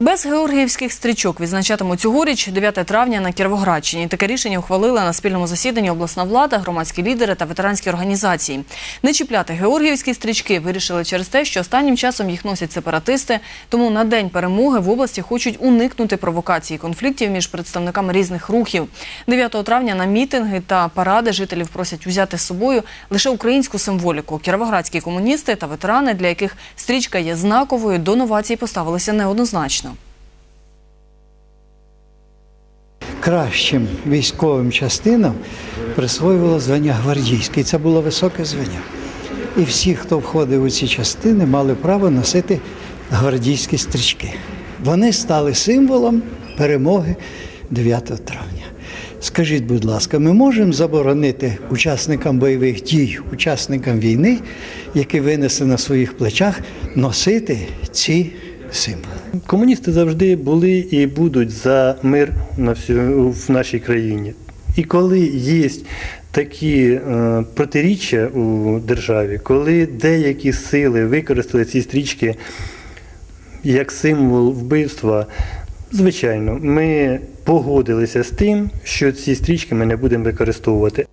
Без георгіївських стрічок відзначатимуть цьогоріч 9 травня на Кіровоградщині. Таке рішення ухвалили на спільному засіданні обласна влада, громадські лідери та ветеранські організації. Не чіпляти георгіївські стрічки вирішили через те, що останнім часом їх носять сепаратисти. Тому на день перемоги в області хочуть уникнути провокацій і конфліктів між представниками різних рухів. 9 травня на мітинги та паради жителів просять узяти з собою лише українську символіку. Кіровоградські комуністи та ветерани, для яких стрічка є знаковою, до новацій поставилися неоднозначно. Кращим військовим частинам присвоювало звання гвардійське. І це було високе звання. І всі, хто входив у ці частини, мали право носити гвардійські стрічки. Вони стали символом перемоги 9 травня. Скажіть, будь ласка, ми можемо заборонити учасникам бойових дій, учасникам війни, які винесли на своїх плечах, носити ці символи? Комуністи завжди були і будуть за мир на всю, в нашій країні. І коли є такі е, протиріччя у державі, коли деякі сили використали ці стрічки як символ вбивства, звичайно, ми погодилися з тим, що ці стрічки ми не будемо використовувати.